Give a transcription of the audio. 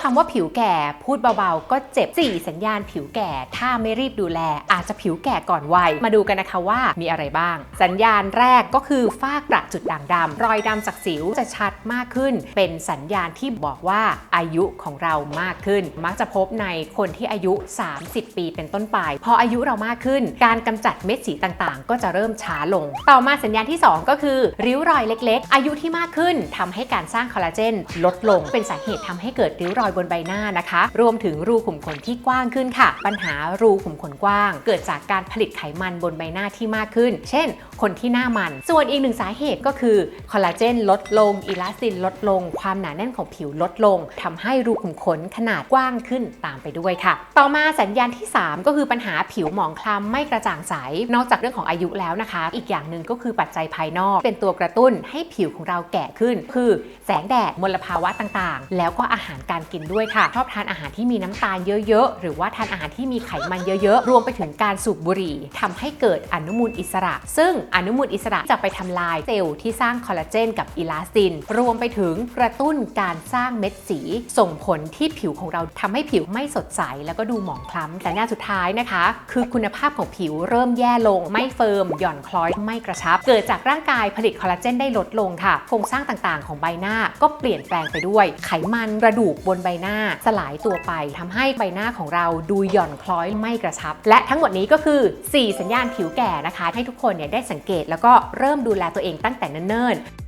คำว่าผิวแก่พูดเบาๆ ก็เจ็บ 4 สัญญาณผิวแก่ถ้าไม่รีบดูแล อาจจะผิวแก่ก่อนวัย มาดูกันนะคะว่ามีอะไรบ้าง สัญญาณแรกก็คือฝ้ากระจุดด่างดำรอยดำจากสิวจะชัดมากขึ้น เป็นสัญญาณที่บอกว่าอายุของเรามากขึ้น มักจะพบในคนที่อายุ 30 ปีเป็นต้นไป พออายุเรามากขึ้น การกำจัดเม็ดสีต่างๆ ก็จะเริ่มช้าลง ต่อมาสัญญาณที่ 2 ก็คือ ริ้วรอยเล็ก ๆ อายุที่มากขึ้นทำให้การสร้างคอลลาเจนลดลงเป็นสาเหตุทำให้เกิดริ้วรอยอยบนใบหน้านะคะ รวมถึงรูขุมขนที่กว้างขึ้นค่ะ ปัญหารูขุมขนกว้าง เกิดจากการผลิตไขมันบนใบหน้าที่มากขึ้น เช่น คนที่หน้ามัน ส่วนอีกหนึ่งสาเหตุก็คือคอลลาเจนลดลงอิลาสตินลดลง ความหนาแน่นของผิวลดลงทำให้รูขุมขนขนาดกว้างขึ้นตามไปด้วยค่ะ ต่อมาสัญญาณที่ 3 ก็คือปัญหาผิวหมองคล้ำไม่กระจ่างใส นอกจากเรื่องของอายุแล้วนะคะ อีกอย่างหนึ่งก็คือปัจจัยภายนอก เป็นตัวกระตุ้นให้ผิวของเราแก่ขึ้น คือแสงแดดมลภาวะต่างๆ แล้วก็อาหารการกินด้วยค่ะ ชอบทานอาหารที่มีน้ำตาลเยอะๆ หรือว่าทานอาหารที่มีไขมันเยอะๆ รวมไปถึงการสูบบุหรี่ทำให้เกิดอนุมูลอิสระ ซึ่งอนุมูลอิสระจะไปทำลายเซลล์ที่สร้างคอลลาเจนกับอิลาสติน รวมไปถึงกระตุ้นการสร้างเม็ดสี ส่งผลที่ผิวของเราทำให้ผิวไม่สดใส แล้วก็ดูหมองคล้ำแต่หน้าสุดท้ายนะคะ คือคุณภาพของผิวเริ่มแย่ลง ไม่เฟิร์มหย่อนคล้อยไม่กระชับ เกิดจากร่างกายผลิตคอลลาเจนได้ลดลงค่ะโครงสร้างต่างๆ ของใบหน้าก็เปลี่ยนแปลงไปด้วยไขมันกระดูกบนใบหน้าสลายตัวไปทำให้ใบหน้าของเราดูหย่อนคล้อยไม่กระชับ และทั้งหมดนี้ก็คือ 4 สัญญาณผิวแก่นะคะ ให้ทุกคนเนี่ยได้สังเกตแล้วก็เริ่มดูแลตัวเองตั้งแต่เนิ่นๆ